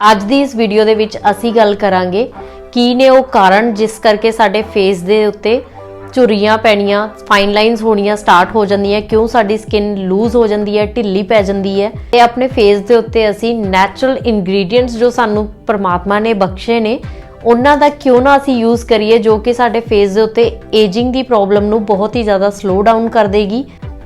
ਅੱਜ ਦੀ ਇਸ ਵੀਡੀਓ ਦੇ ਵਿੱਚ ਅਸੀਂ ਗੱਲ ਕਰਾਂਗੇ ਕੀ ਨੇ ਉਹ ਕਾਰਨ ਜਿਸ ਕਰਕੇ ਸਾਡੇ ਫੇਸ ਦੇ ਉੱਤੇ ਝੁਰੀਆਂ ਪੈਣੀਆਂ ਫਾਈਨ ਲਾਈਨਸ ਹੋਣੀਆਂ ਸਟਾਰਟ ਹੋ ਜਾਂਦੀਆਂ, ਕਿਉਂ ਸਾਡੀ ਸਕਿਨ ਲੂਜ਼ ਹੋ ਜਾਂਦੀ ਹੈ, ਢਿੱਲੀ ਪੈ ਜਾਂਦੀ ਹੈ। ਤੇ ਆਪਣੇ ਫੇਸ ਦੇ ਉੱਤੇ ਅਸੀਂ ਨੈਚੁਰਲ ਇਨਗਰੀਡੀਅੰਟਸ ਜੋ ਸਾਨੂੰ ਪਰਮਾਤਮਾ ਨੇ ਬਖਸ਼ੇ ਨੇ, ਉਹਨਾਂ ਦਾ ਕਿਉਂ ਨਾ ਅਸੀਂ ਯੂਜ਼ ਕਰੀਏ ਜੋ ਕਿ ਸਾਡੇ ਫੇਸ ਦੇ ਉੱਤੇ ਏਜਿੰਗ ਦੀ ਪ੍ਰੋਬਲਮ ਨੂੰ ਬਹੁਤ ਹੀ ਜ਼ਿਆਦਾ ਸਲੋ ਡਾਊਨ ਕਰ ਦੇਗੀ।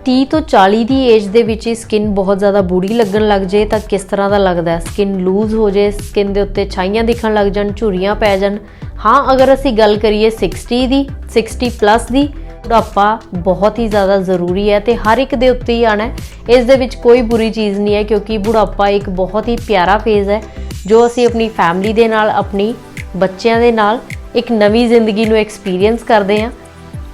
30 ਤੋਂ 40 ਦੀ ਏਜ ਦੇ ਵਿੱਚ ਹੀ ਸਕਿਨ ਬਹੁਤ ਜ਼ਿਆਦਾ ਬੁਰੀ ਲੱਗਣ ਲੱਗ ਜੇ ਤਾਂ ਕਿਸ ਤਰ੍ਹਾਂ ਦਾ ਲੱਗਦਾ ਹੈ? ਸਕਿਨ ਲੂਜ਼ ਹੋ ਜੇ ਸਕਿਨ ਦੇ ਉੱਤੇ ਛਾਈਆਂ ਦਿਖਣ ਲੱਗ ਜਾਣ, ਝੁਰੀਆਂ ਪੈ ਜਾਣ। ਹਾਂ, ਅਗਰ ਅਸੀਂ ਗੱਲ ਕਰੀਏ 60 ਦੀ 60 ਪਲੱਸ ਦੀ ਬੁਢਾਪਾ ਬਹੁਤ ਹੀ ਜ਼ਿਆਦਾ ਜ਼ਰੂਰੀ ਹੈ ਤੇ ਹਰ ਇੱਕ ਦੇ ਉੱਤੇ ਹੀ ਆਣਾ ਹੈ। ਇਸ ਦੇ ਵਿੱਚ ਕੋਈ ਬੁਰੀ ਚੀਜ਼ ਨਹੀਂ ਹੈ, ਕਿਉਂਕਿ ਬੁਢਾਪਾ ਇੱਕ ਬਹੁਤ ਹੀ ਪਿਆਰਾ ਫੇਜ਼ ਹੈ, ਜੋ ਅਸੀਂ ਆਪਣੀ ਫੈਮਿਲੀ ਦੇ ਨਾਲ, ਆਪਣੀ ਬੱਚਿਆਂ ਦੇ ਨਾਲ ਇੱਕ ਨਵੀਂ ਜ਼ਿੰਦਗੀ ਨੂੰ ਐਕਸਪੀਰੀਅੰਸ ਕਰਦੇ ਹਾਂ।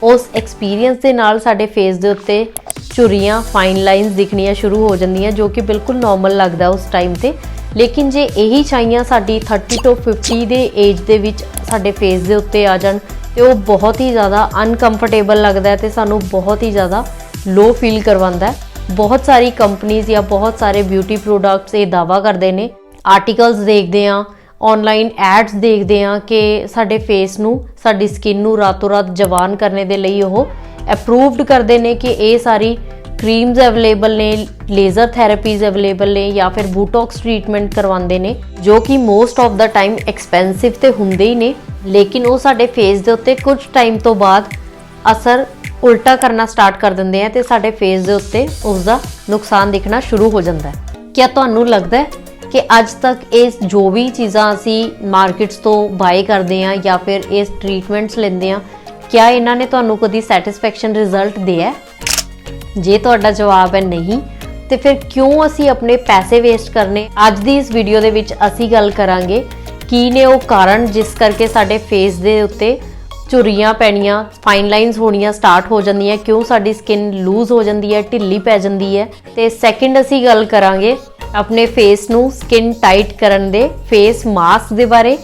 ਉਸ ਐਕਸਪੀਰੀਅੰਸ ਦੇ ਨਾਲ ਸਾਡੇ ਫੇਸ ਦੇ ਉੱਤੇ ਝੁਰੀਆਂ ਫਾਈਨ ਲਾਈਨਸ ਦਿਖਣੀਆਂ ਸ਼ੁਰੂ ਹੋ ਜਾਂਦੀਆਂ, ਜੋ ਕਿ ਬਿਲਕੁਲ ਨਾਰਮਲ ਲੱਗਦਾ ਉਸ ਟਾਈਮ ਤੇ। ਲੇਕਿਨ ਜੇ ਇਹੀ ਛਾਈਆਂ ਸਾਡੀ 30 ਤੋਂ 50 ਦੇ ਏਜ ਦੇ ਵਿੱਚ ਸਾਡੇ ਫੇਸ ਦੇ ਉੱਤੇ ਆ ਜਾਣ, ਤੇ ਉਹ ਬਹੁਤ ਹੀ ਜ਼ਿਆਦਾ ਅਨਕੰਫਰਟੇਬਲ ਲੱਗਦਾ ਹੈ ਤੇ ਸਾਨੂੰ ਬਹੁਤ ਹੀ ਜ਼ਿਆਦਾ ਲੋ ਫੀਲ ਕਰਵਾਉਂਦਾ ਹੈ। ਬਹੁਤ ਸਾਰੀ ਕੰਪਨੀਆਂ ਜਾਂ ਬਹੁਤ ਸਾਰੇ ਬਿਊਟੀ ਪ੍ਰੋਡਕਟਸ ਇਹ ਦਾਵਾ ਕਰਦੇ ਨੇ। ਆਰਟੀਕਲਸ ਦੇਖਦੇ ਆ ਆਨਲਾਈਨ ਐਡਸ ਦੇਖਦੇ ਆ ਕਿ ਸਾਡੇ ਫੇਸ ਨੂੰ, ਸਾਡੀ ਸਕਿਨ ਨੂੰ ਰਾਤੋਂ ਰਾਤ ਜਵਾਨ ਕਰਨੇ ਦੇ ਲਈ ਉਹ ਅਪਰੂਵਡ ਕਰਦੇ ਨੇ ਕਿ ਇਹ ਸਾਰੀ ਕਰੀਮਸ ਅਵੇਲੇਬਲ ਨੇ ਲੇਜ਼ਰ ਥੈਰੇਪੀਜ਼ ਅਵੇਲੇਬਲ ਨੇ ਜਾਂ ਫਿਰ ਬੂਟੌਕਸ ਟ੍ਰੀਟਮੈਂਟ ਕਰਵਾਉਂਦੇ ਨੇ, ਜੋ ਕਿ most of the time expensive ਤੇ ਹੁੰਦੇ ਹੀ ਨੇ, ਲੇਕਿਨ ਉਹ ਸਾਡੇ ਫੇਸ ਦੇ ਉੱਤੇ ਕੁਝ ਟਾਈਮ ਤੋਂ ਬਾਅਦ ਅਸਰ ਉਲਟਾ ਕਰਨਾ ਸਟਾਰਟ ਕਰ ਦਿੰਦੇ ਆ ਤੇ ਸਾਡੇ ਫੇਸ ਦੇ ਉੱਤੇ ਉਸ ਦਾ ਨੁਕਸਾਨ ਦਿਖਣਾ ਸ਼ੁਰੂ ਹੋ ਜਾਂਦਾ ਹੈ। ਕੀ ਤੁਹਾਨੂੰ ਲੱਗਦਾ ਹੈ ਕਿ ਅੱਜ ਤੱਕ ਇਹ ਜੋ ਵੀ ਚੀਜ਼ਾਂ ਅਸੀਂ ਮਾਰਕੀਟਸ ਤੋਂ ਬਾਏ ਕਰਦੇ ਆ ਜਾਂ ਫਿਰ ਇਸ ਟ੍ਰੀਟਮੈਂਟਸ ਲੈਂਦੇ ਆ ਕਿਆ ਇਹਨਾਂ ਨੇ ਤੁਹਾਨੂੰ ਕਦੀ ਸੈਟੀਸਫੈਕਸ਼ਨ ਰਿਜ਼ਲਟ ਦਿਆ ਜੇ ਤੁਹਾਡਾ ਜਵਾਬ ਹੈ ਨਹੀਂ, ਤੇ ਫਿਰ ਕਿਉਂ ਅਸੀਂ ਆਪਣੇ ਪੈਸੇ ਵੇਸਟ ਕਰਨੇ? ਅੱਜ ਦੀ ਇਸ ਵੀਡੀਓ ਦੇ ਵਿੱਚ ਅਸੀਂ ਗੱਲ ਕਰਾਂਗੇ ਕੀ ਨੇ ਉਹ ਕਾਰਨ ਜਿਸ ਕਰਕੇ ਸਾਡੇ ਫੇਸ ਦੇ ਉੱਤੇ ਝੁਰੀਆਂ ਪੈਣੀਆਂ ਫਾਈਨ ਲਾਈਨਸ ਹੋਣੀਆਂ ਸਟਾਰਟ ਹੋ ਜਾਂਦੀਆਂ, ਕਿਉਂ ਸਾਡੀ ਸਕਿਨ ਲੂਜ਼ ਹੋ ਜਾਂਦੀ ਹੈ, ਢਿੱਲੀ ਪੈ ਜਾਂਦੀ ਹੈ? ਤੇ ਸੈਕਿੰਡ ਅਸੀਂ ਗੱਲ ਕਰਾਂਗੇ ਆਪਣੇ ਫੇਸ ਨੂੰ ਸਕਿਨ ਟਾਈਟ ਕਰਨ ਦੇ ਫੇਸ ਮਾਸਕ ਦੇ ਬਾਰੇ।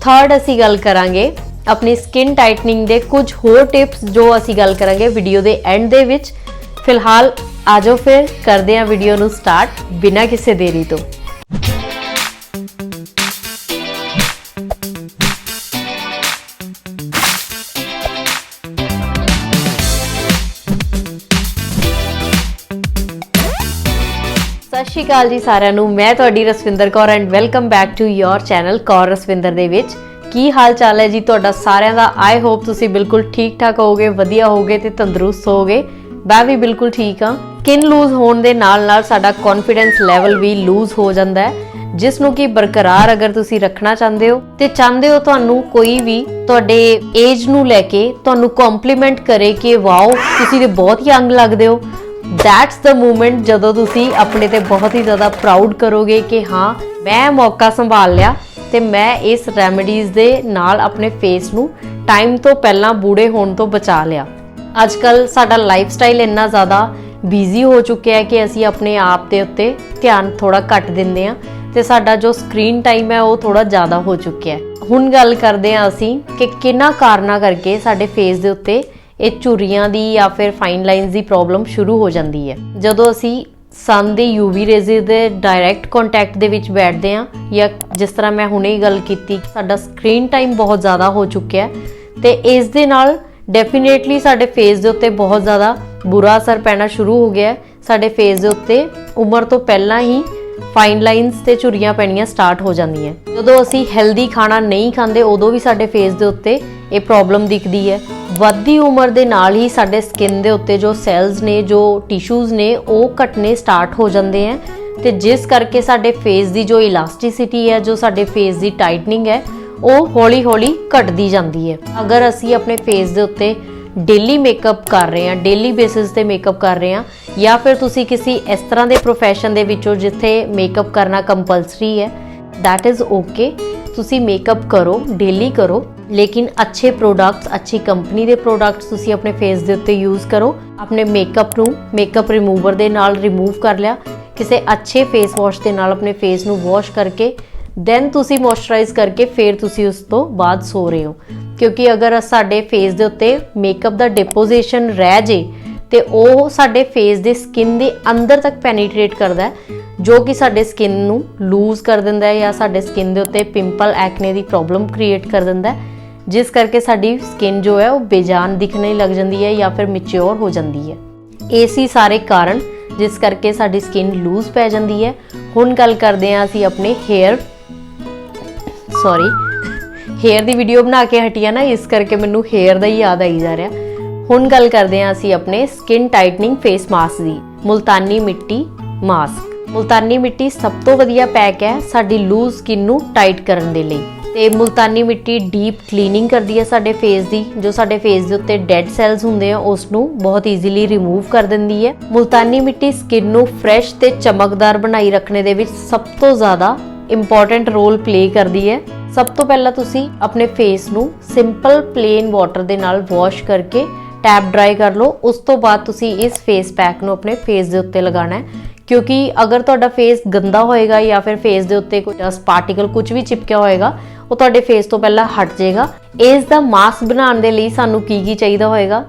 ਥਰਡ ਅਸੀਂ ਗੱਲ ਕਰਾਂਗੇ ਆਪਣੀ ਸਕਿਨ ਟਾਈਟਨਿੰਗ ਦੇ ਕੁਝ ਹੋਰ ਟਿਪਸ ਜੋ ਅਸੀਂ ਗੱਲ ਕਰਾਂਗੇ ਵੀਡੀਓ ਦੇ ਐਂਡ ਦੇ ਵਿੱਚ। ਫਿਲਹਾਲ ਆਜੋ ਫਿਰ, ਕਰਦੇ ਹਾਂ ਵੀਡੀਓ ਨੂੰ ਸਟਾਰਟ ਬਿਨਾਂ ਕਿਸੇ ਦੇਰੀ ਤੋਂ। ਸਤਿ ਸ਼੍ਰੀ ਅਕਾਲ ਜੀ ਸਾਰਿਆਂ ਨੂੰ। ਮੈਂ ਤੁਹਾਡੀ Raswinder Kaur and welcome back to your channel Kaur Raswinder ਦੇ ਵਿੱਚ। ਕੀ ਹਾਲ ਚਾਲ ਹੈ ਜੀ ਤੁਹਾਡਾ ਸਾਰਿਆਂ ਦਾ? ਆਈ ਹੋਪ ਤੁਸੀਂ ਬਿਲਕੁਲ ਠੀਕ ਠਾਕ ਹੋਵੋਗੇ, ਵਧੀਆ ਹੋਵੋਗੇ ਤੇ ਤੰਦਰੁਸਤ ਹੋਵੋਗੇ। ਮੈਂ ਵੀ ਬਿਲਕੁਲ ਠੀਕ ਹਾਂ। ਸਕਿਨ ਲੂਜ਼ ਹੋਣ ਦੇ ਨਾਲ ਨਾਲ ਸਾਡਾ ਕੌਨਫੀਡੈਂਸ ਲੈਵਲ ਵੀ ਲੂਜ਼ ਹੋ ਜਾਂਦਾ ਹੈ, ਜਿਸ ਨੂੰ ਕਿ ਬਰਕਰਾਰ ਅਗਰ ਤੁਸੀਂ ਰੱਖਣਾ ਚਾਹੁੰਦੇ ਹੋ। ਤੇ ਚਾਹੁੰਦੇ ਹੋ ਤੁਹਾਨੂੰ ਕੋਈ ਵੀ ਤੁਹਾਡੇ ਏਜ ਨੂੰ ਲੈ ਕੇ ਤੁਹਾਨੂੰ ਕੰਪਲੀਮੈਂਟ ਕਰੇ ਕਿ ਵਾਓ ਤੁਸੀਂ ਤੇ ਬਹੁਤ ਯੰਗ ਲੱਗਦੇ ਹੋ। ਦੈਟਸ ਦਾ ਮੂਮੈਂਟ ਜਦੋਂ ਤੁਸੀਂ ਆਪਣੇ ਤੇ ਬਹੁਤ ਹੀ ਜ਼ਿਆਦਾ ਪ੍ਰਾਊਡ ਕਰੋਗੇ ਕਿ ਹਾਂ, ਮੈਂ ਮੌਕਾ ਸੰਭਾਲ ਲਿਆ ਤੇ ਮੈਂ ਇਸ ਰੈਮੇਡੀਜ਼ ਦੇ ਨਾਲ ਆਪਣੇ ਫੇਸ ਨੂੰ ਟਾਈਮ ਤੋਂ ਪਹਿਲਾਂ ਬੂੜੇ ਹੋਣ ਤੋਂ ਬਚਾ ਲਿਆ। ਅੱਜ ਕੱਲ ਸਾਡਾ ਲਾਈਫ ਸਟਾਈਲ ਇੰਨਾ ਜ਼ਿਆਦਾ ਬਿਜ਼ੀ ਹੋ ਚੁੱਕਿਆ ਹੈ ਕਿ ਅਸੀਂ ਆਪਣੇ ਆਪ ਦੇ ਉੱਤੇ ਧਿਆਨ ਥੋੜਾ ਘੱਟ ਦਿੰਦੇ ਆ ਤੇ ਸਾਡਾ ਜੋ ਸਕਰੀਨ ਟਾਈਮ ਹੈ ਉਹ ਥੋੜਾ ਜ਼ਿਆਦਾ ਹੋ ਚੁੱਕਿਆ ਹੈ। ਹੁਣ ਗੱਲ ਕਰਦੇ ਆ ਅਸੀਂ ਕਿ ਕਿੰਨਾ ਕਾਰਨਾ ਕਰਕੇ ਸਾਡੇ ਫੇਸ ਦੇ ਉੱਤੇ ਇਹ ਝੁਰੀਆਂ ਦੀ ਜਾਂ ਫਿਰ ਫਾਈਨ ਲਾਈਨਸ ਦੀ ਪ੍ਰੋਬਲਮ ਸ਼ੁਰੂ ਹੋ ਜਾਂਦੀ ਹੈ। ਜਦੋਂ ਅਸੀਂ ਸਨ ਦੇ ਯੂਵੀ ਰੇਜ਼ਸ ਦੇ ਡਾਇਰੈਕਟ ਕੰਟੈਕਟ ਦੇ ਵਿੱਚ ਬੈਠਦੇ ਆ ਜਾਂ ਜਿਸ ਤਰ੍ਹਾਂ ਮੈਂ ਹੁਣੇ ਹੀ ਗੱਲ ਕੀਤੀ, ਸਾਡਾ ਸਕਰੀਨ ਟਾਈਮ ਬਹੁਤ ਜ਼ਿਆਦਾ ਹੋ ਚੁੱਕਿਆ ਹੈ ਤੇ ਇਸ ਦੇ ਨਾਲ ਡੈਫੀਨੇਟਲੀ ਸਾਡੇ ਫੇਸ ਦੇ ਉੱਤੇ ਬਹੁਤ ਜ਼ਿਆਦਾ ਬੁਰਾ ਅਸਰ ਪੈਣਾ ਸ਼ੁਰੂ ਹੋ ਗਿਆ ਸਾਡੇ ਫੇਸ ਦੇ ਉੱਤੇ ਉਮਰ ਤੋਂ ਪਹਿਲਾਂ ਹੀ ਫਾਈਨ ਲਾਈਨਸ ਤੇ ਝੁਰੀਆਂ ਪੈਣੀਆਂ ਸਟਾਰਟ ਹੋ ਜਾਂਦੀਆਂ ਜਦੋਂ ਅਸੀਂ ਹੈਲਦੀ ਖਾਣਾ ਨਹੀਂ ਖਾਂਦੇ, ਉਦੋਂ ਵੀ ਸਾਡੇ ਫੇਸ ਦੇ ਉੱਤੇ ਇਹ ਪ੍ਰੋਬਲਮ ਦਿਖਦੀ ਹੈ। ਵੱਧਦੀ ਉਮਰ ਦੇ ਨਾਲ ਹੀ ਸਾਡੇ ਸਕਿਨ ਦੇ ਉੱਤੇ ਜੋ ਸੈਲਸ ਨੇ, ਜੋ ਟਿਸ਼ੂਜ਼ ਨੇ, ਉਹ ਘਟਨੇ ਸਟਾਰਟ ਹੋ ਜਾਂਦੇ ਹੈ। ਤੇ ਜਿਸ ਕਰਕੇ ਸਾਡੇ ਫੇਸ ਦੀ ਜੋ ਇਲਾਸਟਿਸਿਟੀ ਹੈ, ਜੋ ਸਾਡੇ ਫੇਸ ਦੀ ਟਾਈਟਨਿੰਗ ਹੈ, ਉਹ ਹੌਲੀ-ਹੌਲੀ ਘਟਦੀ ਜਾਂਦੀ ਹੈ। ਅਗਰ ਅਸੀਂ ਆਪਣੇ ਫੇਸ ਦੇ ਉੱਤੇ ਡੇਲੀ ਮੇਕਅਪ ਕਰ ਰਹੇ ਹਾਂ ਡੇਲੀ ਬੇਸਿਸ ਤੇ ਮੇਕਅਪ ਕਰ ਰਹੇ ਹਾਂ, ਜਾਂ ਫਿਰ ਤੁਸੀਂ ਕਿਸੇ ਇਸ ਤਰ੍ਹਾਂ ਦੇ profession ਦੇ ਵਿੱਚੋਂ ਜਿੱਥੇ ਮੇਕਅਪ ਕਰਨਾ ਕੰਪਲਸਰੀ ਹੈ, that is okay ਤੁਸੀਂ ਮੇਕਅਪ ਕਰੋ ਡੇਲੀ ਕਰੋ ਲੇਕਿਨ ਅੱਛੇ ਪ੍ਰੋਡਕਟਸ ਅੱਛੀ ਕੰਪਨੀ ਦੇ ਪ੍ਰੋਡਕਟਸ ਤੁਸੀਂ ਆਪਣੇ ਫੇਸ ਦੇ ਉੱਤੇ ਯੂਜ਼ ਕਰੋ। ਆਪਣੇ ਮੇਕਅਪ ਨੂੰ ਮੇਕਅਪ ਰਿਮੂਵਰ ਦੇ ਨਾਲ ਰਿਮੂਵ ਕਰ ਲਿਆ। ਕਿਸੇ ਅੱਛੇ ਫੇਸ ਵਾਸ਼ ਦੇ ਨਾਲ ਆਪਣੇ ਫੇਸ ਨੂੰ ਵਾਸ਼ ਕਰਕੇ ਦੈਨ ਤੁਸੀਂ ਮੋਇਸਚਰਾਈਜ਼ ਕਰਕੇ ਫਿਰ ਤੁਸੀਂ ਉਸ ਤੋਂ ਬਾਅਦ ਸੋ ਰਹੇ ਹੋ। ਕਿਉਂਕਿ ਅਗਰ ਸਾਡੇ ਫੇਸ ਦੇ ਉੱਤੇ ਮੇਕਅਪ ਦਾ ਡਿਪੋਜੀਸ਼ਨ ਰਹਿ ਜੇ, ਤੇ ਉਹ ਸਾਡੇ ਫੇਸ ਦੇ ਸਕਿਨ ਦੇ ਅੰਦਰ ਤੱਕ ਪੈਨੀਟ੍ਰੇਟ ਕਰਦਾ ਹੈ, ਜੋ ਕਿ ਸਾਡੇ ਸਕਿਨ ਨੂੰ ਲੂਜ਼ ਕਰ ਦਿੰਦਾ ਹੈ ਜਾਂ ਸਾਡੇ ਸਕਿਨ ਦੇ ਉੱਤੇ ਪਿੰਪਲ ਐਕਨੇ ਦੀ ਪ੍ਰੋਬਲਮ ਕ੍ਰੀਏਟ ਕਰ ਦਿੰਦਾ ਹੈ ਜਿਸ ਕਰਕੇ ਸਾਡੀ ਸਕਿਨ ਜੋ ਹੈ ਉਹ ਬੇਜਾਨ ਦਿਖਣੇ ਲੱਗ ਜਾਂਦੀ ਹੈ ਜਾਂ ਫਿਰ ਮੈਚੁਰ ਹੋ ਜਾਂਦੀ ਹੈ। ਇਹ ਸੀ ਸਾਰੇ ਕਾਰਨ ਜਿਸ ਕਰਕੇ ਸਾਡੀ ਸਕਿਨ ਲੂਜ਼ ਪੈ ਜਾਂਦੀ ਹੈ। ਹੁਣ ਗੱਲ ਕਰਦੇ ਹਾਂ ਅਸੀਂ ਆਪਣੇ ਹੇਅਰ ਸੌਰੀ ਹੇਅਰ ਦੀ ਵੀਡੀਓ ਬਣਾ ਕੇ ਹਟਿਆ ਨਾ, ਇਸ ਕਰਕੇ ਮੈਨੂੰ ਹੇਅਰ ਦਾ ਹੀ ਯਾਦ ਆਈ ਜਾ ਰਿਹਾ। ਹੁਣ ਗੱਲ ਕਰਦੇ ਹਾਂ ਅਸੀਂ ਆਪਣੇ ਸਕਿਨ ਟਾਈਟਨਿੰਗ ਫੇਸ ਮਾਸਕ ਦੀ, ਮੁਲਤਾਨੀ ਮਿੱਟੀ ਮਾਸਕ ਮੁਲਤਾਨੀ ਮਿੱਟੀ ਸਭ ਤੋਂ ਵਧੀਆ ਪੈਕ ਹੈ ਸਾਡੀ ਲੂਜ਼ ਸਕਿਨ ਨੂੰ ਟਾਈਟ ਕਰਨ ਦੇ ਲਈ। ਤੇ ਮੁਲਤਾਨੀ ਮਿੱਟੀ ਡੀਪ ਕਲੀਨਿੰਗ ਕਰਦੀ ਹੈ ਸਾਡੇ ਫੇਸ ਦੀ। ਜੋ ਸਾਡੇ ਫੇਸ ਦੇ ਉੱਤੇ ਡੈਡ ਸੈਲਸ ਹੁੰਦੇ ਆ ਉਸ ਨੂੰ ਬਹੁਤ ਈਜ਼ੀਲੀ ਰਿਮੂਵ ਕਰ ਦਿੰਦੀ ਹੈ। ਮੁਲਤਾਨੀ ਮਿੱਟੀ ਸਕਿਨ ਨੂੰ ਫਰੈਸ਼ ਤੇ ਚਮਕਦਾਰ ਬਣਾਈ ਰੱਖਣੇ ਦੇ ਵਿੱਚ ਸਭ ਤੋਂ ਜ਼ਿਆਦਾ ਇੰਪੋਰਟੈਂਟ ਰੋਲ ਪਲੇ ਕਰਦੀ ਹੈ। ਸਭ ਤੋਂ ਪਹਿਲਾਂ ਤੁਸੀਂ ਆਪਣੇ ਫੇਸ ਨੂੰ ਸਿੰਪਲ ਪਲੇਨ ਵਾਟਰ ਦੇ ਨਾਲ ਵਾਸ਼ ਕਰਕੇ ਟੈਪ ਡਰਾਈ ਕਰ ਲਓ। ਉਸ ਤੋਂ ਬਾਅਦ ਤੁਸੀਂ ਇਸ ਫੇਸ ਪੈਕ ਨੂੰ ਆਪਣੇ ਫੇਸ ਦੇ ਉੱਤੇ ਲਗਾਉਣਾ ਹੈ। ਕਿਉਂਕਿ ਅਗਰ ਤੁਹਾਡਾ ਫੇਸ ਗੰਦਾ ਹੋਏਗਾ ਜਾਂ ਫਿਰ ਫੇਸ ਦੇ ਉੱਤੇ ਕੋਈ ਡਸਟ ਪਾਰਟੀਕਲ ਕੁਝ ਵੀ ਚਿਪਕਿਆ ਹੋਏਗਾ ਉਹ ਤੁਹਾਡੇ ਫੇਸ ਤੋਂ ਪਹਿਲਾਂ ਹਟ ਜਾਏਗਾ। ਇਸ ਦਾ ਮਾਸਕ ਬਣਾਉਣ ਦੇ ਲਈ ਸਾਨੂੰ ਕੀ ਕੀ ਚਾਹੀਦਾ ਹੋਏਗਾ?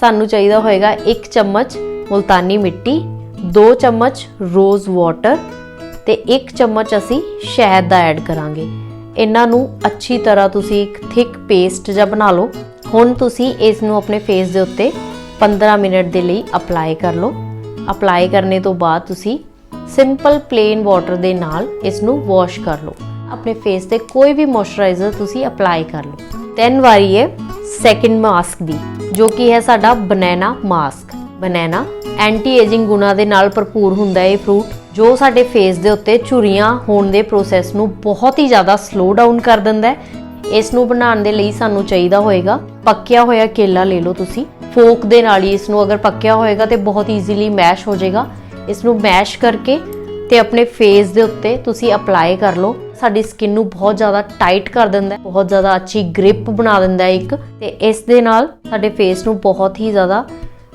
ਸਾਨੂੰ ਚਾਹੀਦਾ ਹੋਏਗਾ 1 ਚਮਚ ਮੁਲਤਾਨੀ ਮਿੱਟੀ 2 ਚਮਚ ਰੋਜ਼ ਵਾਟਰ ਤੇ 1 ਚਮਚ ਅਸੀਂ ਸ਼ਹਿਦ ਦਾ ਐਡ ਕਰਾਂਗੇ। ਇਹਨਾਂ ਨੂੰ ਅੱਛੀ ਤਰ੍ਹਾਂ ਤੁਸੀਂ ਇੱਕ ਥਿਕ ਪੇਸਟ ਜਿਹਾ ਬਣਾ ਲਓ। ਹੁਣ ਤੁਸੀਂ ਇਸ ਨੂੰ ਆਪਣੇ ਫੇਸ ਦੇ ਉੱਤੇ 15 ਮਿੰਟ ਦੇ ਲਈ ਅਪਲਾਈ ਕਰ ਲਓ। ਅਪਲਾਈ ਕਰਨੇ ਤੋਂ ਬਾਅਦ ਤੁਸੀਂ ਸਿੰਪਲ ਪਲੇਨ ਵਾਟਰ ਦੇ ਨਾਲ ਇਸ ਨੂੰ ਵਾਸ਼ ਕਰ ਲਓ। ਆਪਣੇ ਫੇਸ ਤੇ ਕੋਈ ਵੀ ਮੋਇਸਚਰਾਈਜ਼ਰ ਤੁਸੀਂ ਅਪਲਾਈ ਕਰ ਲਓ। ਤਿੰਨ ਵਾਰੀ ਹੈ ਸੈਕਿੰਡ ਮਾਸਕ ਦੀ, ਜੋ ਕਿ ਹੈ ਸਾਡਾ banana mask banana anti ageing ਗੁਣਾ ਦੇ ਨਾਲ ਭਰਪੂਰ ਹੁੰਦਾ ਹੈ ਇਹ ਫਰੂਟ ਜੋ ਸਾਡੇ ਫੇਸ ਦੇ ਉੱਤੇ ਝੁਰੀਆਂ ਹੋਣ ਦੇ ਪ੍ਰੋਸੈਸ ਨੂੰ ਬਹੁਤ ਹੀ ਜ਼ਿਆਦਾ ਸਲੋ ਡਾਊਨ ਕਰ ਦਿੰਦਾ ਹੈ। ਇਸ ਨੂੰ ਬਣਾਉਣ ਦੇ ਲਈ ਸਾਨੂੰ ਚਾਹੀਦਾ ਹੋਏਗਾ ਪੱਕਿਆ ਹੋਇਆ ਕੇਲਾ ਲੈ ਲਓ ਤੁਸੀਂ। ਫੋਕ ਦੇ ਨਾਲ ਹੀ ਇਸ ਨੂੰ ਅਗਰ ਪੱਕਿਆ ਹੋਏਗਾ ਤੇ ਬਹੁਤ ਈਜ਼ੀਲੀ ਮੈਸ਼ ਹੋ ਜਾਏਗਾ। ਇਸ ਨੂੰ ਮੈਸ਼ ਕਰਕੇ ਤੇ ਆਪਣੇ ਫੇਸ ਦੇ ਉੱਤੇ ਤੁਸੀਂ ਅਪਲਾਈ ਕਰ ਲਓ। ਸਾਡੀ ਸਕਿਨ ਨੂੰ ਬਹੁਤ ਜ਼ਿਆਦਾ ਟਾਈਟ ਕਰ ਦਿੰਦਾ ਹੈ, ਬਹੁਤ ਜ਼ਿਆਦਾ ਅੱਛੀ ਗ੍ਰਿਪ ਬਣਾ ਦਿੰਦਾ ਹੈ ਇੱਕ। ਤੇ ਇਸ ਦੇ ਨਾਲ ਸਾਡੇ ਫੇਸ ਨੂੰ ਬਹੁਤ ਹੀ ਜ਼ਿਆਦਾ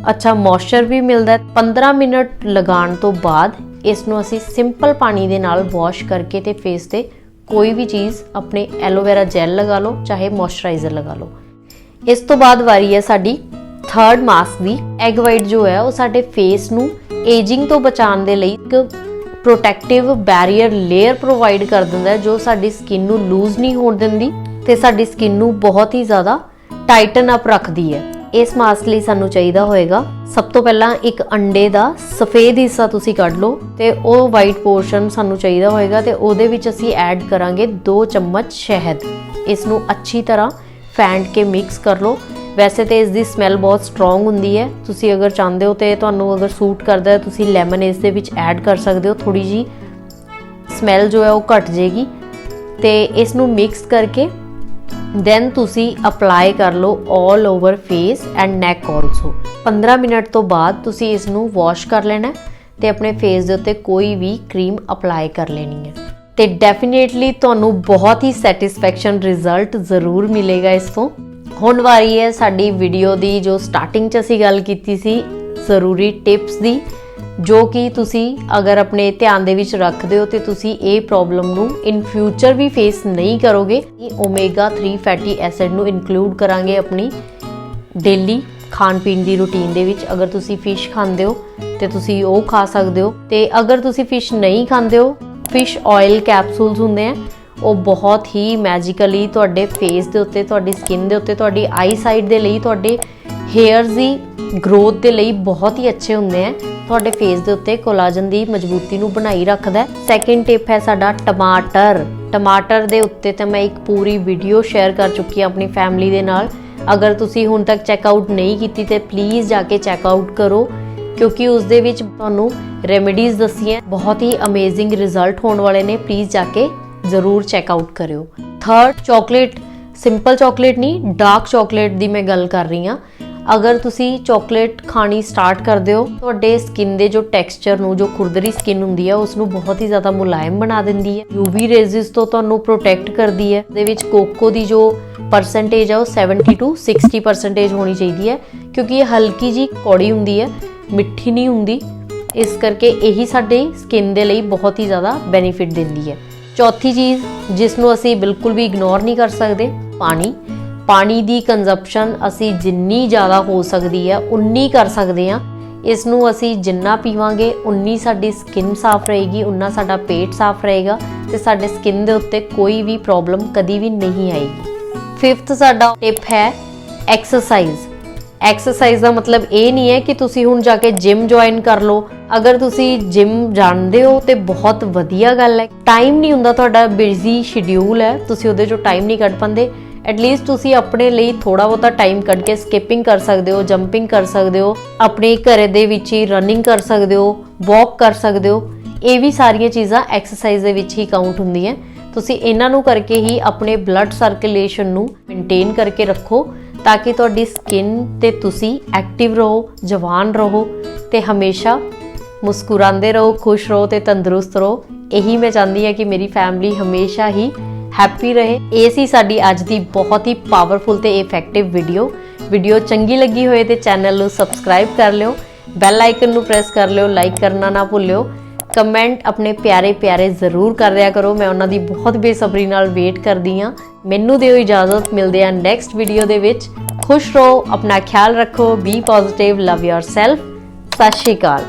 ਅੱਛਾ ਮੋਇਸਚਰ ਵੀ ਮਿਲਦਾ ਹੈ। 15 ਮਿੰਟ ਲਗਾਉਣ ਤੋਂ ਬਾਅਦ ਇਸ ਨੂੰ ਅਸੀਂ ਸਿੰਪਲ ਪਾਣੀ ਦੇ ਨਾਲ ਵਾਸ਼ ਕਰਕੇ ਤੇ ਫੇਸ ਤੇ ਕੋਈ ਵੀ ਚੀਜ਼, ਆਪਣੇ ਐਲੋਵੇਰਾ ਜੈਲ ਲਗਾ ਲਓ, ਚਾਹੇ ਮੋਇਸਚਰਾਈਜ਼ਰ ਲਗਾ ਲਓ। ਇਸ ਤੋਂ ਬਾਅਦ ਵਾਰੀ ਹੈ ਸਾਡੀ ਥਰਡ ਮਾਸਕ ਦੀ ਐਗ ਵਾਈਟ ਜੋ ਹੈ, ਉਹ ਸਾਡੇ ਫੇਸ ਨੂੰ ਏਜਿੰਗ ਤੋਂ ਬਚਾਉਣ ਦੇ ਲਈ ਇੱਕ ਪ੍ਰੋਟੈਕਟਿਵ ਬੈਰੀਅਰ ਲੇਅਰ ਪ੍ਰੋਵਾਈਡ ਕਰ ਦਿੰਦਾ ਹੈ, ਜੋ ਸਾਡੀ ਸਕਿਨ ਨੂੰ ਲੂਜ਼ ਨਹੀਂ ਹੋਣ ਦਿੰਦੀ ਤੇ ਸਾਡੀ ਸਕਿਨ ਨੂੰ ਬਹੁਤ ਹੀ ਜ਼ਿਆਦਾ ਟਾਈਟਨ ਅਪ ਰੱਖਦੀ ਹੈ। ਇਸ ਮਾਸਕ ਲਈ ਸਾਨੂੰ ਚਾਹੀਦਾ ਹੋਏਗਾ, ਸਭ ਤੋਂ ਪਹਿਲਾਂ ਇੱਕ ਅੰਡੇ ਦਾ ਸਫੇਦ ਹਿੱਸਾ ਤੁਸੀਂ ਕੱਢ ਲਓ ਤੇ ਉਹ ਵਾਈਟ ਪੋਰਸ਼ਨ ਸਾਨੂੰ ਚਾਹੀਦਾ ਹੋਏਗਾ ਤੇ ਉਹਦੇ ਵਿੱਚ ਅਸੀਂ ਐਡ ਕਰਾਂਗੇ 2 ਚਮਚ ਸ਼ਹਿਦ। ਇਸ ਨੂੰ ਅੱਛੀ ਤਰ੍ਹਾਂ ਫੈਂਟ ਕੇ ਮਿਕਸ ਕਰ ਲਓ ਵੈਸੇ ਤੇ ਇਸ ਦੀ ਸਮੈਲ ਬਹੁਤ ਸਟਰੋਂਗ ਹੁੰਦੀ ਹੈ। ਤੁਸੀਂ ਅਗਰ ਚਾਹੁੰਦੇ ਹੋ ਤੇ ਤੁਹਾਨੂੰ ਅਗਰ ਸੂਟ ਕਰਦਾ ਹੈ, ਤੁਸੀਂ ਲੈਮਨ ਇਸ ਦੇ ਵਿੱਚ ਐਡ ਕਰ ਸਕਦੇ ਹੋ। ਥੋੜੀ ਜੀ ਸਮੈਲ ਜੋ ਹੈ ਉਹ ਘਟ ਜਾਏਗੀ। ਤੇ ਇਸ ਨੂੰ ਮਿਕਸ ਕਰਕੇ ਦੈਨ ਤੁਸੀਂ ਅਪਲਾਈ ਕਰ ਲਓ 올 over face and neck also 15 minute ਤੋਂ ਬਾਅਦ ਤੁਸੀਂ ਇਸ ਨੂੰ ਵਾਸ਼ ਕਰ ਲੈਣਾ ਹੈ ਤੇ ਆਪਣੇ ਫੇਸ ਦੇ ਉੱਤੇ ਕੋਈ ਵੀ ਕਰੀਮ ਅਪਲਾਈ ਕਰ ਲੈਣੀ ਹੈ। ਤੇ ਡੈਫੀਨੇਟਲੀ ਤੁਹਾਨੂੰ ਬਹੁਤ ਹੀ ਸੈਟੀਸਫੈਕਸ਼ਨ ਰਿਜ਼ਲਟ ਜ਼ਰੂਰ ਮਿਲੇਗਾ ਇਸ ਤੋਂ। ਹੁਣ ਵਾਰੀ ਹੈ ਸਾਡੀ ਵੀਡੀਓ ਦੀ ਜੋ ਸਟਾਰਟਿੰਗ 'ਚ ਅਸੀਂ ਗੱਲ ਕੀਤੀ ਸੀ, ਜ਼ਰੂਰੀ ਟਿਪਸ ਦੀ, ਜੋ ਕਿ ਤੁਸੀਂ ਅਗਰ ਆਪਣੇ ਧਿਆਨ ਦੇ ਵਿੱਚ ਰੱਖਦੇ ਹੋ ਤੇ ਤੁਸੀਂ ਇਹ ਪ੍ਰੋਬਲਮ ਨੂੰ ਇਨ ਫਿਊਚਰ ਵੀ ਫੇਸ ਨਹੀਂ ਕਰੋਗੇ, ਇਹ ਓਮੇਗਾ 3 ਫੈਟੀ ਐਸਿਡ ਨੂੰ ਇਨਕਲੂਡ ਕਰਾਂਗੇ ਆਪਣੀ ਡੇਲੀ ਖਾਣ ਪੀਣ ਦੀ ਰੁਟੀਨ ਦੇ ਵਿੱਚ। ਅਗਰ ਤੁਸੀਂ ਫਿਸ਼ ਖਾਂਦੇ ਹੋ ਤੇ ਤੁਸੀਂ ਉਹ ਖਾ ਸਕਦੇ ਹੋ ਤੇ ਅਗਰ ਤੁਸੀਂ ਫਿਸ਼ ਨਹੀਂ ਖਾਂਦੇ ਹੋ ਫਿਸ਼ ਆਇਲ ਕੈਪਸੂਲਸ ਹੁੰਦੇ ਆ ਉਹ ਬਹੁਤ ਹੀ ਮੈਜੀਕਲੀ ਤੁਹਾਡੇ ਫੇਸ ਦੇ ਉੱਤੇ, ਤੁਹਾਡੀ ਸਕਿਨ ਦੇ ਉੱਤੇ, ਤੁਹਾਡੀ ਆਈ ਸਾਈਡ ਦੇ ਲਈ, ਤੁਹਾਡੇ ਹੇਅਰਸ ਦੀ ਗਰੋਥ ਦੇ ਲਈ ਬਹੁਤ ਹੀ ਅੱਛੇ ਹੁੰਦੇ ਆ। ਤੁਹਾਡੇ ਫੇਸ ਦੇ ਉੱਤੇ ਕੋਲਾਜਨ ਦੀ ਮਜ਼ਬੂਤੀ ਨੂੰ ਬਣਾਈ ਰੱਖਦਾ ਸੈਕਿੰਡ ਟਿਪ ਹੈ ਸਾਡਾ ਟਮਾਟਰ। ਟਮਾਟਰ ਦੇ ਉੱਤੇ ਤਾਂ ਮੈਂ ਇੱਕ ਪੂਰੀ ਵੀਡੀਓ ਸ਼ੇਅਰ ਕਰ ਚੁੱਕੀ ਹਾਂ ਆਪਣੀ ਫੈਮਿਲੀ ਦੇ ਨਾਲ। ਅਗਰ ਤੁਸੀਂ ਹੁਣ ਤੱਕ ਚੈੱਕ ਆਊਟ ਨਹੀਂ ਕੀਤੀ ਤੇ ਪਲੀਜ਼ ਜਾ ਕੇ ਚੈੱਕ ਆਊਟ ਕਰੋ, ਕਿਉਂਕਿ ਉਸ ਦੇ ਵਿੱਚ ਤੁਹਾਨੂੰ ਰੈਮੇਡੀਜ਼ ਦੱਸੀਆਂ। ਬਹੁਤ ਹੀ ਅਮੇਜ਼ਿੰਗ ਰਿਜ਼ਲਟ ਹੋਣ ਵਾਲੇ ਨੇ। ਪਲੀਜ਼ ਜਾ ਕੇ ਜ਼ਰੂਰ ਚੈੱਕ ਆਊਟ ਕਰਿਓ। ਥਰਡ ਚਾਕਲੇਟ ਸਿੰਪਲ ਚਾਕਲੇਟ ਨਹੀਂ ਡਾਰਕ ਚਾਕਲੇਟ ਦੀ ਮੈਂ ਗੱਲ ਕਰ ਰਹੀ ਹਾਂ। ਅਗਰ ਤੁਸੀਂ ਚਾਕਲੇਟ ਖਾਣੀ ਸਟਾਰਟ ਕਰਦੇ ਹੋ, ਤੁਹਾਡੇ ਸਕਿਨ ਦੇ ਜੋ ਟੈਕਸਚਰ ਨੂੰ, ਜੋ ਖੁਰਦਰੀ ਸਕਿਨ ਹੁੰਦੀ ਹੈ ਉਸ ਨੂੰ ਬਹੁਤ ਹੀ ਜ਼ਿਆਦਾ ਮੁਲਾਇਮ ਬਣਾ ਦਿੰਦੀ ਹੈ। UV ਰੇਜ਼ਸ ਤੋਂ ਤੁਹਾਨੂੰ ਪ੍ਰੋਟੈਕਟ ਕਰਦੀ ਹੈ। ਦੇ ਵਿੱਚ ਕੋਕੋ ਦੀ ਜੋ ਪਰਸੈਂਟੇਜ ਹੈ, ਉਹ 70 ਤੋਂ 60% ਹੋਣੀ ਚਾਹੀਦੀ ਹੈ। ਕਿਉਂਕਿ ਇਹ ਹਲਕੀ ਜੀ ਕੌੜੀ ਹੁੰਦੀ ਹੈ, ਮਿੱਠੀ ਨਹੀਂ ਹੁੰਦੀ। ਇਸ ਕਰਕੇ ਇਹੀ ਸਾਡੇ ਸਕਿਨ ਦੇ ਲਈ ਬਹੁਤ ਹੀ ਜ਼ਿਆਦਾ ਬੈਨੀਫਿਟ ਦਿੰਦੀ ਹੈ। ਚੌਥੀ ਚੀਜ਼, ਜਿਸ ਨੂੰ ਅਸੀਂ ਬਿਲਕੁਲ ਵੀ ਇਗਨੋਰ ਨਹੀਂ ਕਰ ਸਕਦੇ, ਪਾਣੀ। ਪਾਣੀ ਦੀ ਕੰਜਪਸ਼ਨ ਅਸੀਂ ਜਿੰਨੀ ਜ਼ਿਆਦਾ ਹੋ ਸਕਦੀ ਹੈ ਉਨੀ ਕਰ ਸਕਦੇ ਹਾਂ ਇਸ ਨੂੰ ਅਸੀਂ ਜਿੰਨਾ ਪੀਵਾਂਗੇ, ਉਨੀ ਸਾਡੀ ਸਕਿਨ ਸਾਫ਼ ਰਹੇਗੀ, ਉਨਾ ਸਾਡਾ ਪੇਟ ਸਾਫ਼ ਰਹੇਗਾ ਤੇ ਸਾਡੇ ਸਕਿਨ ਦੇ ਉੱਤੇ ਕੋਈ ਵੀ ਪ੍ਰੋਬਲਮ ਕਦੀ ਵੀ ਨਹੀਂ ਆਏਗੀ। ਫਿਫਥ ਸਾਡਾ ਟਿਪ ਹੈ ਐਕਸਰਸਾਈਜ਼ ਐਕਸਰਸਾਈਜ਼ ਦਾ ਮਤਲਬ ਇਹ ਨਹੀਂ ਹੈ ਕਿ ਤੁਸੀਂ ਹੁਣ ਜਾ ਕੇ ਜਿਮ ਜੁਆਇਨ ਕਰ ਲਓ। ਅਗਰ ਤੁਸੀਂ ਜਿਮ ਜਾਣਦੇ ਹੋ ਤੇ ਬਹੁਤ ਵਧੀਆ ਗੱਲ ਹੈ। ਟਾਈਮ ਨਹੀਂ ਹੁੰਦਾ ਤੁਹਾਡਾ ਬਿਜ਼ੀ ਸ਼ਡਿਊਲ ਹੈ। ਤੁਸੀਂ ਉਹਦੇ ਚੋਂ ਟਾਈਮ ਨਹੀਂ ਕੱਢ ਪਾਉਂਦੇ। ਐਟਲੀਸਟ ਤੁਸੀਂ ਆਪਣੇ ਲਈ ਥੋੜਾ ਬਹੁਤਾ ਟਾਈਮ ਕੱਢ ਕੇ ਸਕਿਪਿੰਗ ਕਰ ਸਕਦੇ ਹੋ ਜੰਪਿੰਗ ਕਰ ਸਕਦੇ ਹੋ। ਆਪਣੇ ਘਰੇ ਦੇ ਵਿੱਚ ਹੀ ਰਨਿੰਗ ਕਰ ਸਕਦੇ ਹੋ ਵਾਕ ਕਰ ਸਕਦੇ ਹੋ। ਇਹ ਵੀ ਸਾਰੀਆਂ ਚੀਜ਼ਾਂ ਐਕਸਰਸਾਈਜ਼ ਦੇ ਵਿੱਚ ਹੀ ਕਾਊਂਟ ਹੁੰਦੀਆਂ। ਤੁਸੀਂ ਇਹਨਾਂ ਨੂੰ ਕਰਕੇ ਹੀ ਆਪਣੇ ਬਲੱਡ ਸਰਕੂਲੇਸ਼ਨ ਨੂੰ ਮੇਨਟੇਨ ਕਰਕੇ ਰੱਖੋ। ਤਾਂ ਕਿ ਤੁਹਾਡੀ ਸਕਿਨ ਤੇ ਤੁਸੀਂ ਐਕਟਿਵ ਰਹੋ, ਜਵਾਨ ਰਹੋ ਤੇ ਹਮੇਸ਼ਾ ਮੁਸਕਰਾਉਂਦੇ ਰਹੋ, ਖੁਸ਼ ਰਹੋ ਤੇ ਤੰਦਰੁਸਤ ਰਹੋ। ਇਹੀ ਮੈਂ ਚਾਹੁੰਦੀ ਹਾਂ ਕਿ ਮੇਰੀ ਫੈਮਿਲੀ ਹਮੇਸ਼ਾ ਹੀ ਹੈਪੀ ਰਹੇ। ਇਹ ਸੀ ਸਾਡੀ ਅੱਜ ਦੀ ਬਹੁਤ ਹੀ ਪਾਵਰਫੁਲ ਤੇ ਇਫੈਕਟਿਵ ਵੀਡੀਓ ਵੀਡੀਓ ਚੰਗੀ ਲੱਗੀ ਹੋਏ ਤੇ ਚੈਨਲ ਨੂੰ ਸਬਸਕ੍ਰਾਈਬ ਕਰ ਲਿਓ। ਬੈਲ ਆਈਕਨ ਨੂੰ ਪ੍ਰੈਸ ਕਰ ਲਿਓ ਲਾਈਕ ਕਰਨਾ ਨਾ ਭੁੱਲਿਓ। ਕਮੈਂਟ ਆਪਣੇ ਪਿਆਰੇ ਪਿਆਰੇ ਜ਼ਰੂਰ ਕਰ ਰਿਆ ਕਰੋ। ਮੈਂ ਉਹਨਾਂ ਦੀ ਬਹੁਤ ਬੇਸਬਰੀ ਨਾਲ ਵੇਟ ਕਰਦੀ ਆ ਮੈਨੂੰ ਦਿਓ ਇਜਾਜ਼ਤ। ਮਿਲਦੇ ਆ ਨੈਕਸਟ ਵੀਡੀਓ ਦੇ ਵਿੱਚ। ਖੁਸ਼ ਰਹੋ, ਆਪਣਾ ਖਿਆਲ ਰੱਖੋ। ਬੀ ਪੋਜ਼ਿਟਿਵ ਲਵ ਯੋਰਸੈਲਫ ਸਤਿ ਸ਼੍ਰੀ ਅਕਾਲ।